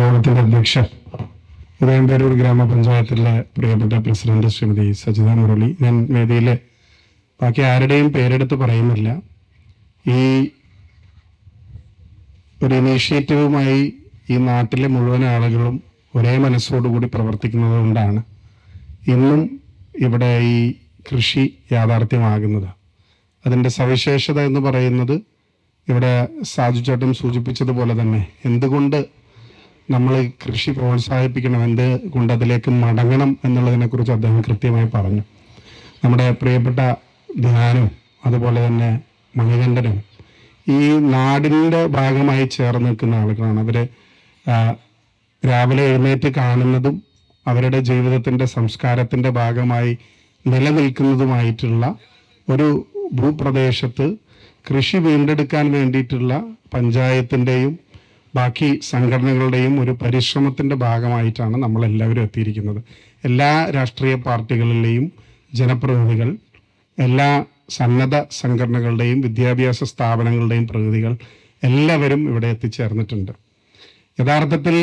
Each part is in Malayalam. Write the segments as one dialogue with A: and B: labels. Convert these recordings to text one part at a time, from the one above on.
A: യോഗത്തിന്റെ അധ്യക്ഷൻ ഉദയംപേരൂർ ഗ്രാമപഞ്ചായത്തിലെ പ്രിയപ്പെട്ട പ്രസിഡന്റ് ശ്രീമതി സജിത മുരളി. ഞാൻ വേദിയിലെ ബാക്കി ആരുടെയും പേരെടുത്ത് പറയുന്നില്ല. ഈ ഒരു ഇനീഷ്യേറ്റീവുമായി ഈ നാട്ടിലെ മുഴുവൻ ആളുകളും ഒരേ മനസ്സോടുകൂടി പ്രവർത്തിക്കുന്നത് കൊണ്ടാണ് ഇന്നും ഇവിടെ ഈ കൃഷി യാഥാർത്ഥ്യമാകുന്നത്. അതിന്റെ സവിശേഷത എന്ന് പറയുന്നത് ഇവിടെ സാജു ചേട്ടൻ സൂചിപ്പിച്ചതുപോലെ തന്നെ എന്തുകൊണ്ട് നമ്മൾ കൃഷി പ്രോത്സാഹിപ്പിക്കണം എന്ത് കൊണ്ട് അതിലേക്ക് മടങ്ങണം എന്നുള്ളതിനെ കുറിച്ച് അദ്ദേഹം കൃത്യമായി പറഞ്ഞു. നമ്മുടെ പ്രിയപ്പെട്ട ധ്യാനവും അതുപോലെ തന്നെ മണികണ്ഠനും ഈ നാടിന്റെ ഭാഗമായി ചേർന്ന് നിൽക്കുന്ന ആളുകളാണ്. അവർ രാവിലെ എഴുന്നേറ്റ് കാണുന്നതും അവരുടെ ജീവിതത്തിന്റെ സംസ്കാരത്തിന്റെ ഭാഗമായി നിലനിൽക്കുന്നതുമായിട്ടുള്ള ഒരു ഭൂപ്രദേശത്ത് കൃഷി വീണ്ടെടുക്കാൻ വേണ്ടിയിട്ടുള്ള പഞ്ചായത്തിന്റെയും ബാക്കി സംഘടനകളുടെയും ഒരു പരിശ്രമത്തിന്റെ ഭാഗമായിട്ടാണ് നമ്മളെല്ലാവരും എത്തിയിരിക്കുന്നത്. എല്ലാ രാഷ്ട്രീയ പാർട്ടികളിലെയും ജനപ്രതിനിധികൾ എല്ലാ സന്നദ്ധ സംഘടനകളുടെയും വിദ്യാഭ്യാസ സ്ഥാപനങ്ങളുടെയും പ്രതിനിധികൾ എല്ലാവരും ഇവിടെ എത്തിച്ചേർന്നിട്ടുണ്ട്. യഥാർത്ഥത്തിൽ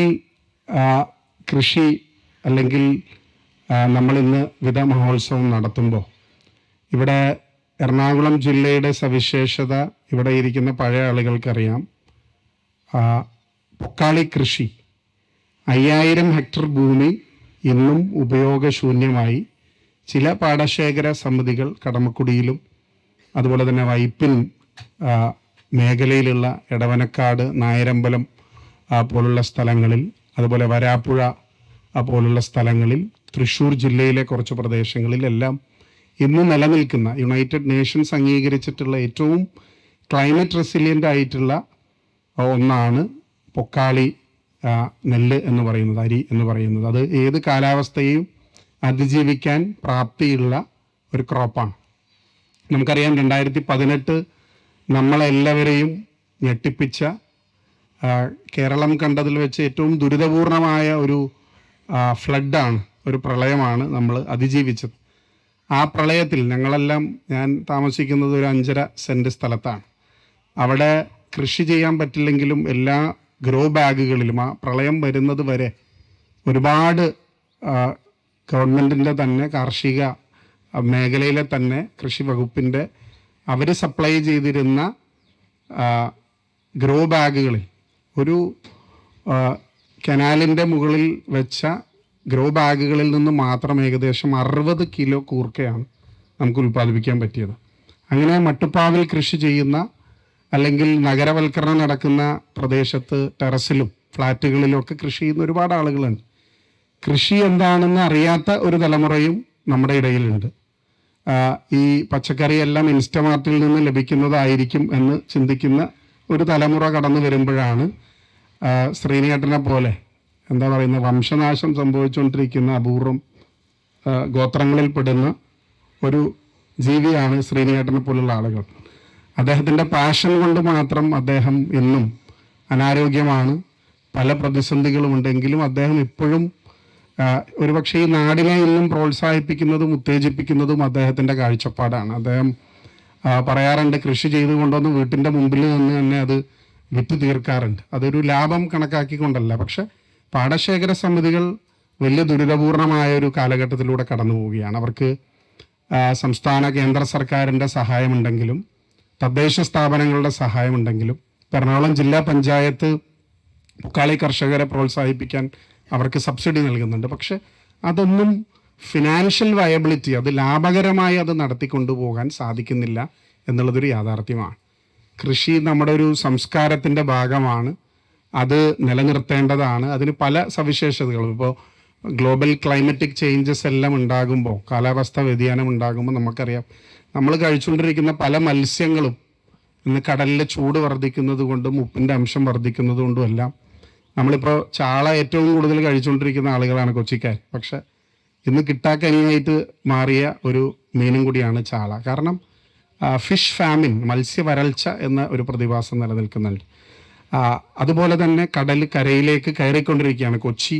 A: കൃഷി അല്ലെങ്കിൽ നമ്മളിന്ന് വിധ മഹോത്സവം നടത്തുമ്പോൾ ഇവിടെ എറണാകുളം ജില്ലയുടെ സവിശേഷത ഇവിടെ ഇരിക്കുന്ന പഴയ ആളുകൾക്കറിയാം. പൊക്കാളി കൃഷി അയ്യായിരം ഹെക്ടർ ഭൂമി ഇന്നും ഉപയോഗശൂന്യമായി ചില പാടശേഖര സമിതികൾ കടമക്കുടിയിലും അതുപോലെ തന്നെ വൈപ്പിൻ മേഖലയിലുള്ള എടവനക്കാട് നായരമ്പലം പോലുള്ള സ്ഥലങ്ങളിൽ അതുപോലെ വരാപ്പുഴ പോലുള്ള സ്ഥലങ്ങളിൽ തൃശ്ശൂർ ജില്ലയിലെ കുറച്ച് പ്രദേശങ്ങളിലെല്ലാം ഇന്ന് നിലനിൽക്കുന്ന യുണൈറ്റഡ് നേഷൻസ് അംഗീകരിച്ചിട്ടുള്ള ഏറ്റവും ക്ലൈമറ്റ് റെസിലിയന്റ് ആയിട്ടുള്ള ഒന്നാണ് പൊക്കാളി നെല്ല് എന്ന് പറയുന്നത് അരി എന്ന് പറയുന്നത്. അത് ഏത് കാലാവസ്ഥയും അതിജീവിക്കാൻ പ്രാപ്തിയുള്ള ഒരു ക്രോപ്പാണ്. നമുക്കറിയാം രണ്ടായിരത്തി പതിനെട്ട് നമ്മളെല്ലാവരെയും ഞെട്ടിപ്പിച്ച കേരളം കണ്ടതിൽ വെച്ച് ഏറ്റവും ദുരിതപൂർണമായ ഒരു ഫ്ലഡാണ് ഒരു പ്രളയമാണ് നമ്മൾ അതിജീവിച്ചത്. ആ പ്രളയത്തിൽ ഞങ്ങളെല്ലാം ഞാൻ താമസിക്കുന്നത് ഒരു അഞ്ചര സെന്റ് സ്ഥലത്താണ്. അവിടെ കൃഷി ചെയ്യാൻ പറ്റില്ലെങ്കിലും എല്ലാ ഗ്രോ ബാഗുകളിലും ആ പ്രളയം വരുന്നത് വരെ ഒരുപാട് ഗവൺമെന്റിന്റെ തന്നെ കാർഷിക മേഖലയിലെ തന്നെ കൃഷി വകുപ്പിന്റെ അവർ സപ്ലൈ ചെയ്തിരുന്ന ഗ്രോ ബാഗുകളിൽ ഒരു കനാലിന്റെ മുകളിൽ വെച്ച ഗ്രോ ബാഗുകളിൽ നിന്ന് മാത്രം ഏകദേശം അറുപത് കിലോ കൂർക്കയാണ് നമുക്ക് ഉൽപ്പാദിപ്പിക്കാൻ പറ്റിയത്. അങ്ങനെ മട്ടുപ്പാവിൽ കൃഷി ചെയ്യുന്ന അല്ലെങ്കിൽ നഗരവൽക്കരണം നടക്കുന്ന പ്രദേശത്ത് ടെറസിലും ഫ്ലാറ്റുകളിലും ഒക്കെ കൃഷി ചെയ്യുന്ന ഒരുപാട് ആളുകളുണ്ട്. കൃഷി എന്താണെന്ന് അറിയാത്ത ഒരു തലമുറയും നമ്മുടെ ഇടയിലുണ്ട്. ഈ ഈ പച്ചക്കറിയെല്ലാം ഇൻസ്റ്റമാർട്ടിൽ നിന്ന് ലഭിക്കുന്നതായിരിക്കും എന്ന് ചിന്തിക്കുന്ന ഒരു തലമുറ കടന്നു വരുമ്പോഴാണ് ശ്രീനേട്ടനെ പോലെ എന്താ പറയുന്ന വംശനാശം സംഭവിച്ചുകൊണ്ടിരിക്കുന്ന അപൂർവം ഗോത്രങ്ങളിൽ പെടുന്ന ഒരു ജീവിയാണ് ശ്രീനേട്ടനെ പോലുള്ള ആളുകൾ. അദ്ദേഹത്തിന്റെ പാഷൻ കൊണ്ട് മാത്രം അദ്ദേഹം എന്നും അനാരോഗ്യമാണ്. പല പ്രതിസന്ധികളും ഉണ്ടെങ്കിലും അദ്ദേഹം ഇപ്പോഴും ഒരുപക്ഷെ ഈ നാടിനെ ഇന്നും പ്രോത്സാഹിപ്പിക്കുന്നതും ഉത്തേജിപ്പിക്കുന്നതും അദ്ദേഹത്തിന്റെ കാഴ്ചപ്പാടാണ്. അദ്ദേഹം പറയാറുണ്ട് കൃഷി ചെയ്തു കൊണ്ടുവന്ന് വീട്ടിന്റെ മുമ്പിൽ നിന്ന് തന്നെ അത് വിറ്റ് തീർക്കാറുണ്ട്. അതൊരു ലാഭം കണക്കാക്കിക്കൊണ്ടല്ല. പക്ഷെ പാടശേഖര സമിതികൾ വലിയ ദുരിതപൂർണമായ ഒരു കാലഘട്ടത്തിലൂടെ കടന്നു പോവുകയാണ് അവർക്ക് സംസ്ഥാന കേന്ദ്ര സർക്കാരിന്റെ സഹായമുണ്ടെങ്കിലും തദ്ദേശ സ്ഥാപനങ്ങളുടെ സഹായമുണ്ടെങ്കിലും എറണാകുളം ജില്ലാ പഞ്ചായത്ത് മുക്കാളി കർഷകരെ പ്രോത്സാഹിപ്പിക്കാൻ അവർക്ക് സബ്സിഡി നൽകുന്നുണ്ട്. പക്ഷെ അതൊന്നും ഫിനാൻഷ്യൽ വയബിലിറ്റി അത് ലാഭകരമായി അത് നടത്തിക്കൊണ്ടു പോകാൻ സാധിക്കുന്നില്ല എന്നുള്ളതൊരു യാഥാർത്ഥ്യമാണ്. കൃഷി നമ്മുടെ ഒരു സംസ്കാരത്തിന്റെ ഭാഗമാണ്. അത് നിലനിർത്തേണ്ടതാണ്. അതിന് പല സവിശേഷതകളും. ഇപ്പോൾ ഗ്ലോബൽ ക്ലൈമറ്റിക് ചേഞ്ചസ് എല്ലാം ഉണ്ടാകുമ്പോൾ കാലാവസ്ഥ വ്യതിയാനം ഉണ്ടാകുമ്പോൾ നമുക്കറിയാം. നമ്മൾ കഴിച്ചുകൊണ്ടിരിക്കുന്ന പല മത്സ്യങ്ങളും ഇന്ന് കടലിലെ ചൂട് വർദ്ധിക്കുന്നത് കൊണ്ടും ഉപ്പിന്റെ അംശം വർദ്ധിക്കുന്നത് കൊണ്ടും എല്ലാം നമ്മളിപ്പോൾ ചാള ഏറ്റവും കൂടുതൽ കഴിച്ചുകൊണ്ടിരിക്കുന്ന ആളുകളാണ് കൊച്ചിക്കാർ. പക്ഷെ ഇന്ന് കിട്ടാക്കനിയായിട്ട് മാറിയ ഒരു മീനും കൂടിയാണ് ചാള. കാരണം ഫിഷ് ഫാമിൻ മത്സ്യ വരൾച്ച എന്ന ഒരു പ്രതിഭാസം നിലനിൽക്കുന്നുണ്ട്. അതുപോലെ തന്നെ കടൽ കരയിലേക്ക് കയറിക്കൊണ്ടിരിക്കുകയാണ് Kochi.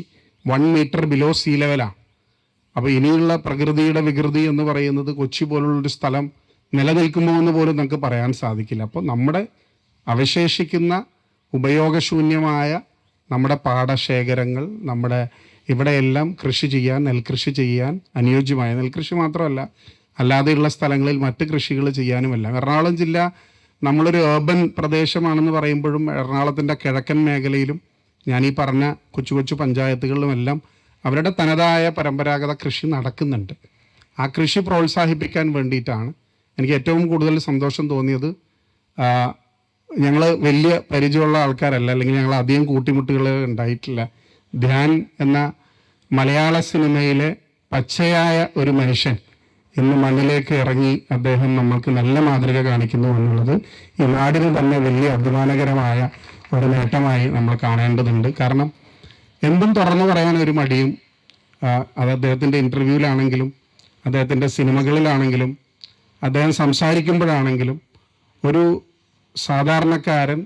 A: One metre below sea ലെവലാണ് അപ്പോൾ ഇനിയുള്ള പ്രകൃതിയുടെ വികൃതി എന്ന് പറയുന്നത് കൊച്ചി പോലുള്ളൊരു സ്ഥലം നിലനിൽക്കുമോ എന്ന് പോലും നമുക്ക് പറയാൻ സാധിക്കില്ല. അപ്പോൾ നമ്മുടെ അവശേഷിക്കുന്ന ഉപയോഗശൂന്യമായ നമ്മുടെ പാടശേഖരങ്ങൾ നമ്മുടെ ഇവിടെയെല്ലാം കൃഷി ചെയ്യാൻ നെൽകൃഷി ചെയ്യാൻ അനുയോജ്യമായ നെൽകൃഷി മാത്രമല്ല അല്ലാതെയുള്ള സ്ഥലങ്ങളിൽ മറ്റ് കൃഷികൾ ചെയ്യാനുമെല്ലാം എറണാകുളം ജില്ല നമ്മളൊരു ഏർബൻ പ്രദേശമാണെന്ന് പറയുമ്പോഴും എറണാകുളത്തിന്റെ കിഴക്കൻ മേഖലയിലും ഞാൻ ഈ പറഞ്ഞ കൊച്ചു കൊച്ചു പഞ്ചായത്തുകളിലുമെല്ലാം അവരുടെ തനതായ പരമ്പരാഗത കൃഷി നടക്കുന്നുണ്ട്. ആ കൃഷി പ്രോത്സാഹിപ്പിക്കാൻ വേണ്ടിയിട്ടാണ് എനിക്ക് ഏറ്റവും കൂടുതൽ സന്തോഷം തോന്നിയത്. ഞങ്ങൾ വലിയ പരിചയമുള്ള ആൾക്കാരല്ല അല്ലെങ്കിൽ ഞങ്ങൾ അധികം കൂട്ടിമുട്ടുകൾ ഉണ്ടായിട്ടില്ല. ധ്യാൻ എന്ന മലയാള സിനിമയിലെ പച്ചയായ ഒരു മനുഷ്യൻ ഇന്ന് മണ്ണിലേക്ക് ഇറങ്ങി അദ്ദേഹം നമ്മൾക്ക് നല്ല മാതൃക കാണിക്കുന്നു എന്നുള്ളത് ഈ നാടിന് തന്നെ വലിയ അഭിമാനകരമായ ഒരു നേട്ടമായി നമ്മൾ കാണേണ്ടതുണ്ട്. കാരണം എന്തും തുറന്നു പറയാൻ ഒരു മടിയും അത് അദ്ദേഹത്തിന്റെ ഇന്റർവ്യൂവിലാണെങ്കിലും അദ്ദേഹത്തിന്റെ സിനിമകളിലാണെങ്കിലും അദ്ദേഹം സംസാരിക്കുമ്പോഴാണെങ്കിലും ഒരു സാധാരണക്കാരൻ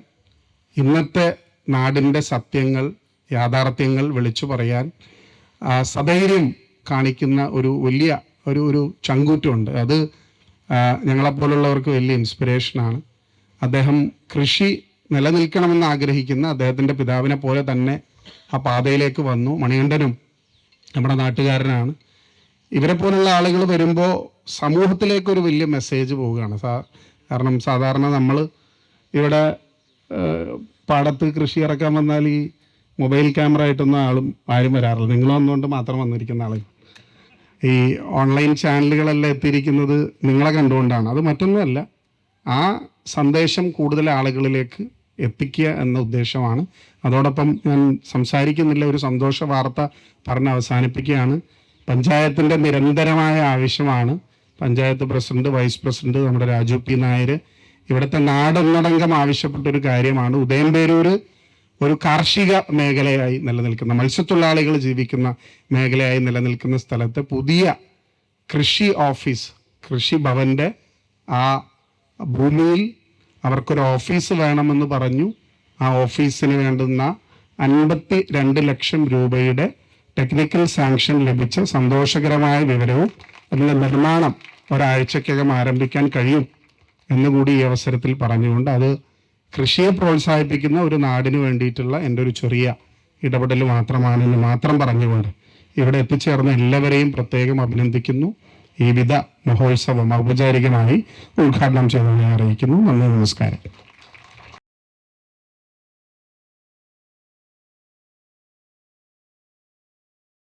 A: ഇന്നത്തെ നാടിന്റെ സത്യങ്ങൾ യാഥാർത്ഥ്യങ്ങൾ വിളിച്ചു പറയാൻ സധൈര്യം കാണിക്കുന്ന ഒരു വലിയ ഒരു ഒരു ചങ്കൂറ്റമുണ്ട്. അത് ഞങ്ങളെപ്പോലുള്ളവർക്ക് വലിയ ഇൻസ്പിറേഷനാണ് അദ്ദേഹം കൃഷി നിലനിൽക്കണമെന്ന് ആഗ്രഹിക്കുന്ന അദ്ദേഹത്തിന്റെ പിതാവിനെ പോലെ തന്നെ ആ പാതയിലേക്ക് വന്നു. മണികണ്ഠനും നമ്മുടെ നാട്ടുകാരനാണ്. ഇവരെ പോലുള്ള ആളുകൾ വരുമ്പോൾ സമൂഹത്തിലേക്കൊരു വലിയ മെസ്സേജ് പോവുകയാണ്. സാ കാരണം സാധാരണ നമ്മൾ ഇവിടെ പാടത്ത് കൃഷി ഇറക്കാൻ വന്നാൽ ഈ മൊബൈൽ ക്യാമറ ആയിട്ടൊന്നും ആളും ആരും വരാറില്ല. നിങ്ങൾ വന്നുകൊണ്ട് മാത്രം വന്നിരിക്കുന്ന ആളുകൾ. ഈ ഓൺലൈൻ ചാനലുകളെല്ലാം എത്തിയിരിക്കുന്നത് നിങ്ങളെ കണ്ടുകൊണ്ടാണ്. അത് മറ്റൊന്നുമല്ല. ആ സന്ദേശം കൂടുതൽ ആളുകളിലേക്ക് എത്തിക്കുക എന്ന ഉദ്ദേശമാണ്. അതോടൊപ്പം ഞാൻ സംസാരിക്കുന്നില്ല ഒരു സന്തോഷ വാർത്ത പറഞ്ഞ് അവസാനിപ്പിക്കുകയാണ്. പഞ്ചായത്തിന്റെ നിരന്തരമായ ആവശ്യമാണ്. പഞ്ചായത്ത് പ്രസിഡന്റ് വൈസ് പ്രസിഡന്റ് നമ്മുടെ രാജു പി നായർ ഇവിടുത്തെ നാടൊന്നടങ്കം ആവശ്യപ്പെട്ടൊരു കാര്യമാണ്. ഉദയംപേരൂർ ഒരു കാർഷിക മേഖലയായി നിലനിൽക്കുന്ന മത്സ്യത്തൊഴിലാളികൾ ജീവിക്കുന്ന മേഖലയായി നിലനിൽക്കുന്ന സ്ഥലത്ത് പുതിയ കൃഷി ഓഫീസ് കൃഷി ഭവന്റെ ആ ഭൂമിയിൽ അവർക്കൊരു ഓഫീസ് വേണമെന്ന് പറഞ്ഞു. ആ ഓഫീസിന് വേണ്ടുന്ന അൻപത്തി രണ്ട് ലക്ഷം രൂപയുടെ ടെക്നിക്കൽ സാങ്ഷൻ ലഭിച്ച സന്തോഷകരമായ വിവരവും അതിന്റെ നിർമ്മാണം ഒരാഴ്ചക്കകം ആരംഭിക്കാൻ കഴിയും എന്നുകൂടി ഈ അവസരത്തിൽ പറഞ്ഞുകൊണ്ട് അത് കൃഷിയെ പ്രോത്സാഹിപ്പിക്കുന്ന ഒരു നാടിന് വേണ്ടിയിട്ടുള്ള എന്റെ ഒരു ചെറിയ ഇടപെടൽ മാത്രമാണെന്ന് മാത്രം പറഞ്ഞുകൊണ്ട് ഇവിടെ എത്തിച്ചേർന്ന എല്ലാവരെയും പ്രത്യേകം അഭിനന്ദിക്കുന്നു. ഈ മഹോത്സവം ഔപചാരികമായി ഉദ്ഘാടനം ചെയ്തതായി അറിയിക്കുന്നു. നന്ദി നമസ്കാരം.